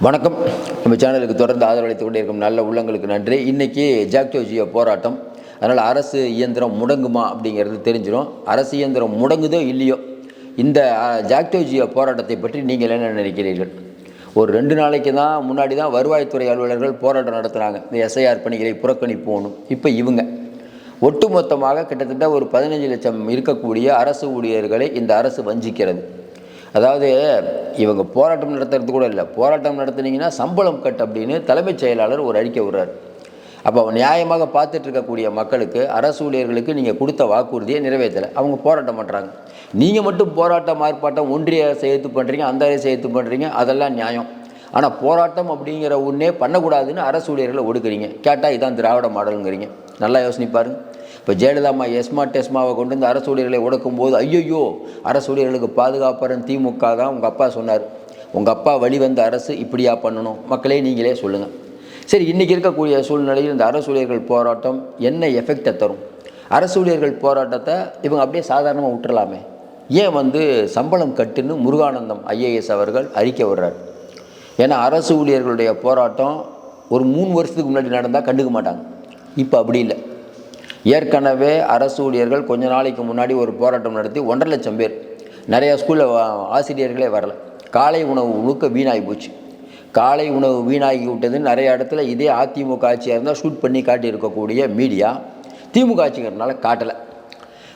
வணக்கம். நம்ம சேனலுக்கு தொடர்ந்து ஆதரவளித்து கொண்டே இருக்கும் நல்ல உள்ளங்களுக்கு நன்றி. இன்றைக்கி ஜாக்டோ ஜியோ போராட்டம். அதனால் அரசு இயந்திரம் முடங்குமா அப்படிங்கிறது தெரிஞ்சிடும் அரசு இயந்திரம் முடங்குதோ இல்லையோ? இந்த அஹ், ஜாக்டோ ஜியோ போராட்டத்தை பற்றி நீங்கள் என்ன நினைக்கிறீர்கள்? ஒரு ரெண்டு நாளைக்கு தான் முன்னாடி தான் வருவாய்த்துறை அலுவலர்கள் போராட்டம் நடத்துகிறாங்க இந்த எஸ்ஐஆர் பணிகளை புறக்கணிப்போணும் இப்போ இவங்க. ஒட்டுமொத்தமாக கிட்டத்தட்ட ஒரு பதினஞ்சு லட்சம் இருக்கக்கூடிய அரசு ஊழியர்களை இந்த அரசு வஞ்சிக்கிறது. அதாவது இவங்க போராட்டம் நடத்துறது கூட இல்லை. போராட்டம் நடத்துனீங்கன்னா சம்பளம் கட் அப்படின்னு தலைமைச் செயலாளர் ஒரு அறிக்கை விடுறார். அப்போ நியாயமாக பார்த்துட்டு இருக்கக்கூடிய மக்களுக்கு அரசு ஊழியர்களுக்கு நீங்கள் கொடுத்த வாக்குறுதியை நிறைவேற்றலை. அவங்க போராட்டம் பண்ணுறாங்க நீங்கள் மட்டும் போராட்டம் ஆர்ப்பாட்டம் ஒன்றிய சேர்த்து பண்ணுறீங்க அந்த சேர்த்து பண்ணுறீங்க அதெல்லாம் நியாயம். ஆனால் போராட்டம் அப்படிங்கிற ஒன்றே பண்ணக்கூடாதுன்னு அரசு ஊழியர்களை ஒடுக்குறீங்க. கேட்டால் இதான் திராவிட மாடலுங்கிறீங்க. நல்லா யோசனைப்பாருங்க இப்போ ஜெயலலிதாமா எஸ்மா டெஸ்மாவை கொண்டு வந்து அரசு ஊழியர்களை ஒடுக்கும் போது ஐயோ அரசு ஊழியர்களுக்கு பாதுகாப்பறன் திமுக தான் உங்கள் அப்பா சொன்னார். உங்கள் அப்பா வழி வந்த அரசு இப்படியா பண்ணணும்? மக்களே நீங்களே சொல்லுங்கள் சரி இன்றைக்கி இருக்கக்கூடிய சூழ்நிலையில் இந்த அரசு ஊழியர்கள் போராட்டம் என்ன எஃபெக்டை தரும்? அரசு ஊழியர்கள் போராட்டத்தை இவங்க அப்படியே சாதாரணமாக விட்டுறலாமே. ஏன் வந்து சம்பளம் கட்டுன்னு முருகானந்தம் ஐஏஎஸ் அவர்கள் அறிக்கை விடுறார். ஏன்னா அரசு ஊழியர்களுடைய போராட்டம் ஒரு மூணு வருஷத்துக்கு முன்னாடி நடந்தால் கண்டுக்க மாட்டாங்க. இப்போ அப்படி இல்லை. ஏற்கனவே அரசு ஊழியர்கள் கொஞ்ச நாளைக்கு முன்னாடி ஒரு போராட்டம் நடத்தி ஒன்றரை லட்சம் பேர். நிறையா ஸ்கூலில் ஆசிரியர்களே வரல. காலை உணவு முழுக்க வீணாகி போச்சு. காலை உணவு வீணாகி விட்டதுன்னு நிறைய இடத்துல இதே அதிமுக ஆட்சியாக இருந்தால் ஷூட் பண்ணி காட்டியிருக்கக்கூடிய மீடியா திமுக ஆட்சிங்கிறதுனால காட்டலை.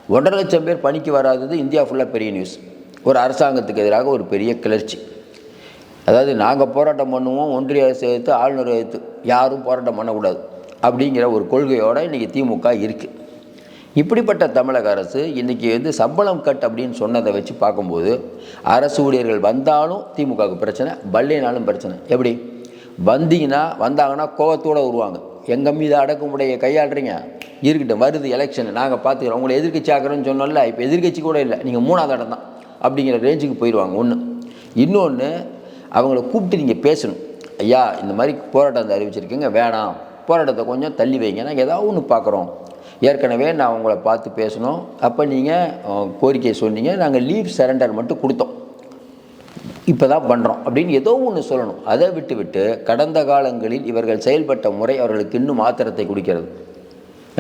ஒன்றரை லட்சம் பேர் பணிக்கு வராதது இந்தியா ஃபுல்லாக பெரிய நியூஸ் ஒரு அரசாங்கத்துக்கு எதிராக ஒரு பெரிய கிளர்ச்சி. அதாவது நாங்கள் போராட்டம் பண்ணுவோம் ஒன்றிய அரசு எதிர்த்து ஆளுநர் எதிர்த்து யாரும் போராட்டம் பண்ணக்கூடாது. அப்படிங்கிற ஒரு கொள்கையோடு இன்றைக்கி திமுக இருக்குது இப்படிப்பட்ட தமிழக அரசு இன்றைக்கி வந்து சம்பளம் கட் அப்படின்னு சொன்னதை வச்சு பார்க்கும்போது அரசு ஊழியர்கள் வந்தாலும் திமுகவுக்கு பிரச்சனை பல்லினாலும் பிரச்சனை. எப்படி? வந்தீங்கன்னா வந்தாங்கன்னா கோவத்தோடு வருவாங்க. எங்கள் மீது அடக்குமுடைய கையாளுறீங்க. இருக்கட்டும் வருது எலெக்ஷன் நாங்கள் பார்த்துக்கிறோம். உங்களை எதிர்க்கட்சி ஆக்குறோன்னு சொன்னோம்ல இப்போ எதிர்க்கட்சி கூட இல்லை. நீங்கள் மூணாவது இடம் தான். அப்படிங்கிற ரேஞ்சுக்கு போயிடுவாங்க ஒன்று இன்னொன்று அவங்கள கூப்பிட்டு நீங்கள் பேசணும். ஐயா இந்த மாதிரி போராட்டம் அறிவிச்சிருக்கீங்க வேணாம். போராட்டத்தை கொஞ்சம் தள்ளி வைங்க. நாங்கள் ஏதாவது ஒன்று பார்க்குறோம் ஏற்கனவே நான் உங்களை பார்த்து பேசணும். அப்போ நீங்கள் கோரிக்கையை சொன்னீங்க. நாங்கள் லீவ் சரண்டர் மட்டும் கொடுத்தோம். இப்போ தான் பண்ணுறோம் அப்படின்னு ஏதோ ஒன்று சொல்லணும். அதை விட்டு விட்டு கடந்த காலங்களில் இவர்கள் செயல்பட்ட முறை அவர்களுக்கு இன்னும் ஆத்திரத்தை கொடுக்கிறது.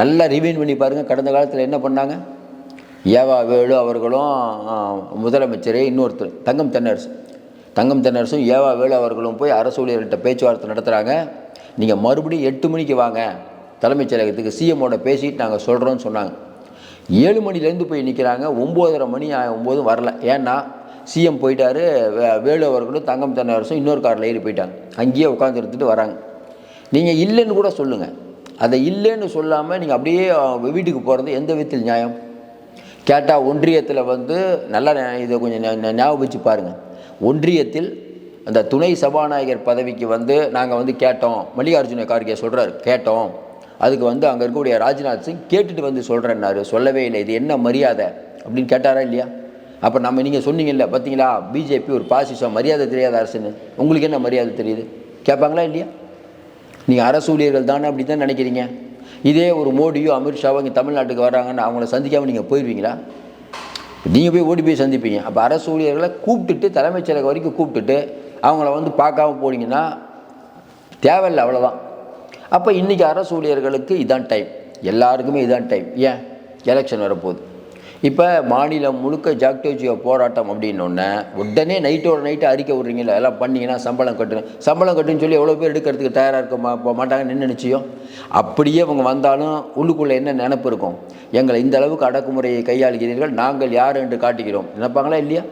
நல்லா ரிவீன் பண்ணி பாருங்கள் கடந்த காலத்தில் என்ன பண்ணாங்க? ஏவா வேலு அவர்களும் முதலமைச்சரே இன்னொருத்தர் தங்கம் தென்னரசு. தங்கம் தென்னரசும் ஏவா வேலு அவர்களும் போய் அரசு ஊழியர்கள்ட்ட பேச்சுவார்த்தை நடத்துகிறாங்க நீங்கள் மறுபடியும் எட்டு மணிக்கு வாங்க. தலைமைச் செயலகத்துக்கு சிஎம்மோட பேசிட்டு நாங்கள் சொல்கிறோன்னு சொன்னாங்க. ஏழு மணிலேருந்து போய் நிற்கிறாங்க ஒம்போதரை மணி ஒம்போதும் வரல. ஏன்னா சிஎம் போயிட்டாரு. வே- வேலு அவர்களும் தங்கம் தென்னரசும் இன்னொரு காரில் ஏறி போயிட்டாங்க. அங்கேயே உட்காந்து எடுத்துகிட்டு வராங்க. நீங்கள் இல்லைன்னு கூட சொல்லுங்கள் அதை இல்லைன்னு சொல்லாமல் நீங்கள் அப்படியே வீட்டுக்கு போகிறது எந்த விதத்தில் நியாயம்? கேட்டால் ஒன்றியத்தில் வந்து நல்லா இதை கொஞ்சம் ஞாபகம் வச்சு பாருங்கள் ஒன்றியத்தில் அந்த துணை சபாநாயகர் பதவிக்கு வந்து நாங்கள் வந்து கேட்டோம். மல்லிகார்ஜுன கார்கே சொல்கிறார் கேட்டோம். அதுக்கு வந்து அங்கே இருக்கக்கூடிய ராஜ்நாத் சிங் கேட்டுட்டு வந்து சொல்கிறேன்னாரு சொல்லவே இல்லை இது என்ன மரியாதை அப்படின்னு கேட்டாரா இல்லையா? அப்போ நம்ம நீங்கள் சொன்னீங்கல்ல பார்த்தீங்களா பிஜேபி ஒரு பாசிசம் மரியாதை தெரியாத அரசுன்னு. உங்களுக்கு என்ன மரியாதை தெரியுது? கேட்பாங்களா இல்லையா? நீங்கள் அரசு ஊழியர்கள் தானே அப்படி தான் நினைக்கிறீங்க. இதே ஒரு மோடியோ அமித்ஷாவோ இங்கே தமிழ்நாட்டுக்கு வராங்கன்னு அவங்கள சந்திக்காமல் நீங்கள் போயிடுவீங்களா நீங்கள் போய் ஓடி போய் சந்திப்பீங்க. அப்போ அரசு ஊழியர்களை கூப்பிட்டுட்டு தலைமைச் செயலகம் வரைக்கும் கூப்பிட்டுட்டு அவங்கள வந்து பார்க்காம போனீங்கன்னா தேவையில்லை அவ்வளோதான் அப்போ இன்றைக்கி அரசு ஊழியர்களுக்கு இதான் டைம் எல்லாருக்குமே இதான் டைம் ஏன்? எலெக்ஷன் வரப்போகுது. இப்போ மாநிலம் முழுக்க ஜாக்டோஜியோ போராட்டம் அப்படின்னொன்னே உடனே நைட்டோட நைட்டு அறிக்கை விட்றீங்களா எல்லாம் பண்ணிங்கன்னா சம்பளம் கட்டுங்க சம்பளம் கட்டுன்னு சொல்லி எவ்வளோ பேர் எடுக்கிறதுக்கு தயாராக இருக்க மா போக மாட்டாங்கன்னு என்ன அப்படியே அவங்க வந்தாலும் உள்ளுக்குள்ளே என்ன நினப்பு இருக்கும்? எங்களை இந்த அளவுக்கு அடக்குமுறையை கையாளுகிறீர்கள் நாங்கள் யார் என்று காட்டுகிறோம். நினைப்பாங்களா இல்லையா?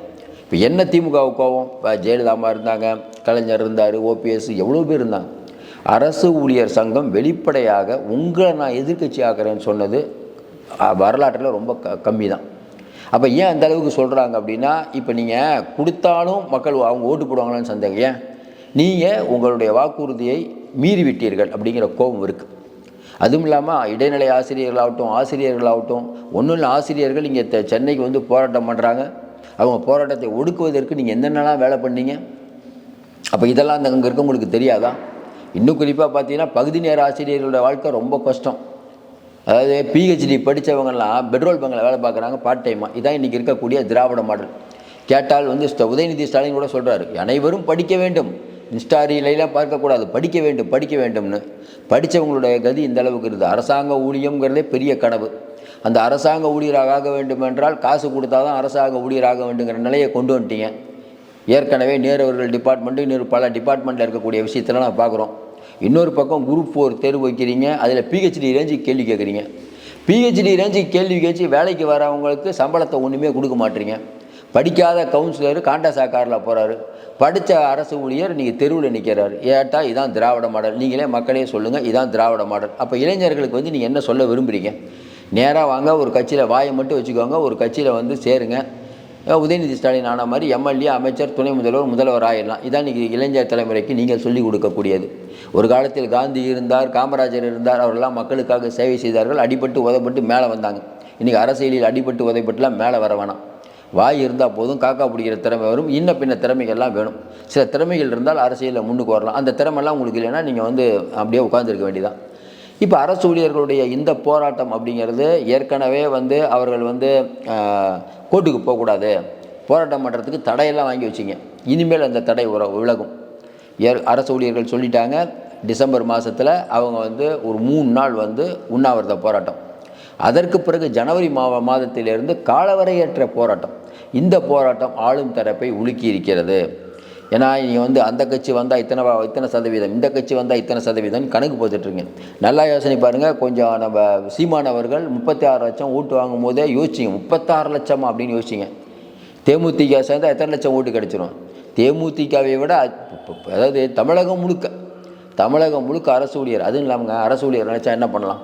இப்போ என்ன திமுகவுக்கு கோவம் இப்போ ஜெயலலிதாமா இருந்தாங்க கலைஞர் இருந்தார் ஓபிஎஸ் எவ்வளோ பேர் இருந்தாங்க? அரசு ஊழியர் சங்கம் வெளிப்படையாக உங்களை நான் எதிர்க்கட்சி ஆக்குறேன்னு சொன்னது வரலாற்றில் ரொம்ப க கம்மி தான் அப்போ ஏன் அந்த அளவுக்கு சொல்கிறாங்க அப்படின்னா இப்போ நீங்கள் கொடுத்தாலும் மக்கள் அவங்க ஓட்டு போடுவாங்களான்னு சந்தேகம். ஏன்? நீங்கள் உங்களுடைய வாக்குறுதியை மீறிவிட்டீர்கள் அப்படிங்கிற கோபம் இருக்குது அதுவும் இல்லாமல் இடைநிலை ஆசிரியர்களாகட்டும் ஆசிரியர்களாகட்டும் ஒன்றும் இல்லை ஆசிரியர்கள் இங்கே தெ- சென்னைக்கு வந்து போராட்டம் பண்ணுறாங்க அவங்க போராட்டத்தை ஒடுக்குவதற்கு நீங்கள் என்னென்னலாம் வேலை பண்ணீங்க? அப்போ இதெல்லாம் அந்த அங்கே இருக்கவங்களுக்கு தெரியாதா? இன்னும் குறிப்பாக பார்த்தீங்கன்னா பகுதி நேர ஆசிரியர்களோட வாழ்க்கை ரொம்ப கஷ்டம். அதாவது பிஹெச்டி படித்தவங்கெல்லாம் பெட்ரோல் பங்கில் வேலை பார்க்குறாங்க பார்ட் டைமாக இதான் இன்றைக்கி இருக்கக்கூடிய திராவிட மாடல். கேட்டால் வந்து ஸ்ட- உதயநிதி ஸ்டாலின் கூட சொல்கிறாரு அனைவரும் படிக்க வேண்டும். இன்ஸ்டாரிலெலாம் பார்க்கக்கூடாது. படிக்க வேண்டும் படிக்க வேண்டும்னு. படித்தவங்களுடைய கதி இந்த அளவுக்கு இருக்குது. அரசாங்க ஊழியங்கிறதே பெரிய கனவு. அந்த அரசாங்க ஊழியராக ஆக வேண்டும் என்றால் காசு கொடுத்தா தான் அரசாங்க ஊழியராக வேண்டுங்கிற நிலையை கொண்டு வந்துட்டீங்க. ஏற்கனவே நேரு அவர்கள் டிபார்ட்மெண்ட்டு இன்னொரு பல டிபார்ட்மெண்ட்டில் இருக்கக்கூடிய விஷயத்தில் நான் பார்க்குறோம். இன்னொரு பக்கம் குரூப் ஃபோர் தேர்வு வைக்கிறீங்க அதில் பிஹெச்டி ரேஞ்சுக்கு கேள்வி கேட்குறீங்க. பிஹெச்டி ரேஞ்சுக்கு கேள்வி கேட்டு வேலைக்கு வரவங்களுக்கு சம்பளத்தை ஒன்றுமே கொடுக்க மாட்டீங்க. படிக்காத கவுன்சிலர் காண்டா சாக்காரில் போகிறாரு படித்த அரசு ஊழியர் நீங்கள் தெருவில் நிற்கிறாரு ஏட்டா இதான் திராவிட மாடல். நீங்களே மக்களே சொல்லுங்கள் இதான் திராவிட மாடல். அப்போ இளைஞர்களுக்கு வந்து நீங்கள் என்ன சொல்ல விரும்புகிறீங்க நேராக வாங்க ஒரு கட்சியில் வாயை மட்டும் வச்சுக்கோங்க ஒரு கட்சியில் வந்து சேருங்க. உதயநிதி ஸ்டாலின் ஆன மாதிரி எம்எல்ஏ அமைச்சர் துணை முதல்வர் முதல்வர் ஆயிடலாம். இதான் இன்றைக்கி இளைஞர் தலைமுறைக்கு நீங்கள் சொல்லிக் கொடுக்கக்கூடியது. ஒரு காலத்தில் காந்தி இருந்தார் காமராஜர் இருந்தார் அவரெல்லாம் மக்களுக்காக சேவை செய்தார்கள் அடிபட்டு உதப்பட்டு மேலே வந்தாங்க. இன்றைக்கி அரசியலில் அடிபட்டு உதைப்பட்டுலாம் மேலே வர வேணாம். வாய் இருந்தால் போதும் காக்கா பிடிக்கிற திறமை வரும் இன்ன பின்ன திறமைகள்லாம் வேணும். சில திறமைகள் இருந்தால் அரசியலில் முன்னுக்கு வரலாம். அந்த திறமைலாம் உங்களுக்கு இல்லைன்னா நீங்கள் வந்து அப்படியே உட்காந்துருக்க வேண்டியதான் இப்போ அரசு ஊழியர்களுடைய இந்த போராட்டம் அப்படிங்கிறது ஏற்கனவே வந்து அவர்கள் வந்து கோர்ட்டுக்கு போகக்கூடாது. போராட்டம் பண்ணுறதுக்கு தடையெல்லாம் வாங்கி வச்சிங்க. இனிமேல் அந்த தடை உற விலகும். ஏற் அரசு ஊழியர்கள் சொல்லிட்டாங்க டிசம்பர் மாதத்தில் அவங்க வந்து ஒரு மூணு நாள் வந்து உண்ணாவிரத போராட்டம். அதற்கு பிறகு ஜனவரி மா மாதத்திலிருந்து காலவரையற்ற போராட்டம். இந்த போராட்டம் ஆளும் தரப்பை உலுக்கி இருக்கிறது. ஏன்னா நீங்கள் வந்து அந்த கட்சி வந்தால் இத்தனை இத்தனை சதவீதம் இந்த கட்சி வந்தால் இத்தனை சதவீதம் கணக்கு போட்டுட்ருங்க நல்லா யோசனை பாருங்கள் கொஞ்சம் நம்ம சீமானவர்கள் முப்பத்தி ஆறு லட்சம் ஓட்டு வாங்கும் போதே யோசிச்சிங்க. முப்பத்தாறு லட்சம் அப்படின்னு யோசிச்சிங்க. தேமுதிக சேர்ந்தால் எத்தனை லட்சம் ஓட்டு கிடச்சிரும்? தேமுதிகவை விட அதாவது தமிழகம் முழுக்க தமிழகம் முழுக்க அரசு ஊழியர். அதுவும் இல்லாமல் அரசு ஊழியர் நினச்சா என்ன பண்ணலாம்?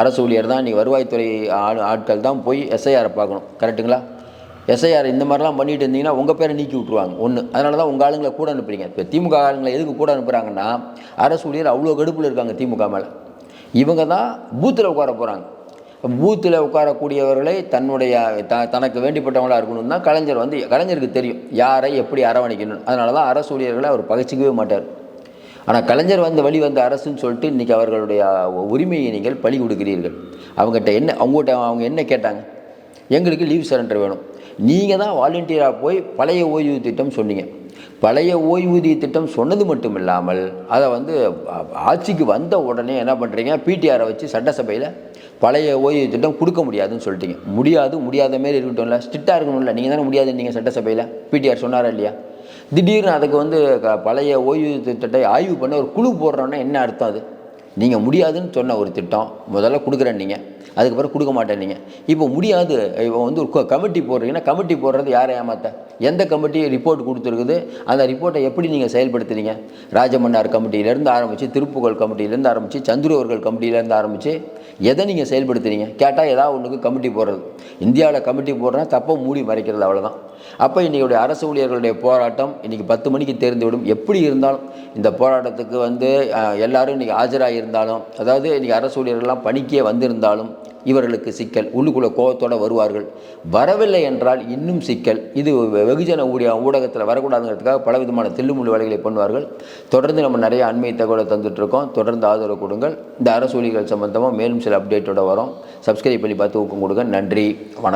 அரசு ஊழியர் தான் நீ வருவாய்த்துறை ஆள் ஆட்கள் தான் போய் எஸ்ஐஆரை பார்க்கணும். கரெக்ட்டுங்களா எஸ்ஐஆர் இந்த மாதிரிலாம் பண்ணிட்டு இருந்தீங்கன்னா உங்கள் பேரை நீக்கி விட்ருவாங்க ஒன்று அதனால தான் உங்கள் ஆளுங்களை கூட அனுப்புறீங்க. இப்போ திமுக ஆளுங்களை எதுக்கு கூட அனுப்புகிறாங்கன்னா அரசு ஊழியர் அவ்வளோ கடுப்பில் இருக்காங்க திமுக மேலே. இவங்க தான் பூத்தில் உட்கார போகிறாங்க பூத்தில் உட்காரக்கூடியவர்களை தன்னுடைய த தனக்கு வேண்டிப்பட்டவங்களாக இருக்கணும் தான் கலைஞர் வந்து கலைஞருக்கு தெரியும். யாரை எப்படி அரவணைக்கணும் அதனால தான் அரசு ஊழியர்களை அவர் பகச்சிக்கவே மாட்டார். ஆனால் கலைஞர் வந்த வழி வந்த அரசுன்னு சொல்லிட்டு இன்றைக்கி அவர்களுடைய உரிமையை நீங்கள் பழி கொடுக்கிறீர்கள். அவங்ககிட்ட என்ன அவங்ககிட்ட அவங்க என்ன கேட்டாங்க? எங்களுக்கு லீவ் சரண்டர் வேணும். நீங்கள் தான் வாலண்டியராக போய் பழைய ஓய்வு திட்டம் சொன்னீங்க. பழைய ஓய்வூதிய திட்டம் சொன்னது மட்டும் இல்லாமல் அதை வந்து ஆட்சிக்கு வந்த உடனே என்ன பண்ணுறீங்க பிடிஆரை வச்சு சட்டசபையில் பழைய ஓய்வூதிய திட்டம் கொடுக்க முடியாதுன்னு சொல்லிட்டீங்க. முடியாது முடியாத மாரி இருக்கட்டும்ல. ஸ்ட்ரிக்டாக இருக்கணும்ல. நீங்கள் தானே முடியாது நீங்கள் சட்டசபையில். பிடிஆர் சொன்னாரா இல்லையா? திடீர்னு அதுக்கு வந்து க- பழைய ஓய்வூதிய திட்டத்தை ஆய்வு பண்ண ஒரு குழு போடுறோன்னா என்ன அர்த்தம் அது? நீங்கள் முடியாதுன்னு சொன்ன ஒரு திட்டம் முதல்ல கொடுக்குறேன் நீங்கள் அதுக்கப்புறம் கொடுக்க மாட்டேன் நீங்கள் இப்போ முடியாது. இப்போ வந்து ஒரு கமிட்டி போடுறீங்கன்னா கமிட்டி போடுறது யாரை ஏமாத்த? எந்த கமிட்டி ரிப்போர்ட் கொடுத்துருக்குது? அந்த ரிப்போர்ட்டை எப்படி நீங்கள் செயல்படுத்துறீங்க? ராஜமன்னார் கமிட்டியிலேருந்து ஆரம்பித்து திருப்புகழ் கமிட்டியிலேருந்து ஆரம்பித்து சந்திரவர்கள் கமிட்டியிலேருந்து ஆரம்பித்து எதை நீங்கள் செயல்படுத்துறீங்க? கேட்டால் ஏதாவது ஒன்றுக்கு கமிட்டி போடுறது. இந்தியாவில் கமிட்டி போடுறா தப்பை மூடி மறைக்கிறது அவ்வளோதான் அப்போ இன்றைக்குடைய அரசு ஊழியர்களுடைய போராட்டம் இன்றைக்கி பத்து மணிக்கு தெரிந்துவிடும். எப்படி இருந்தாலும் இந்த போராட்டத்துக்கு வந்து எல்லோரும் எல்லாரும் இன்றைக்கி ஆஜராக இருந்தாலும் அதாவது இன்றைக்கி அரசு ஊழியர்கள்லாம் பணிக்கே வந்திருந்தாலும் இவர்களுக்கு சிக்கல் உள்ளுக்குள்ளே கோபத்தோடு வருவார்கள். வரவில்லை என்றால் இன்னும் சிக்கல். இது வெகுஜன ஊடிய ஊடகத்தில் வரக்கூடாதுங்கிறதுக்காக பல விதமான தில்லுமுள்ளு வேலைகளை பண்ணுவார்கள். தொடர்ந்து நம்ம நிறைய அண்மை தகவலை தந்துட்டுருக்கோம். தொடர்ந்து ஆதரவு கொடுங்கள். இந்த அரசு ஊழியர்கள் சம்பந்தமாக மேலும் சில அப்டேட்டோட வரும். சப்ஸ்கிரைப் பண்ணி பார்த்து ஊக்கம் கொடுங்க. நன்றி. வணக்கம்.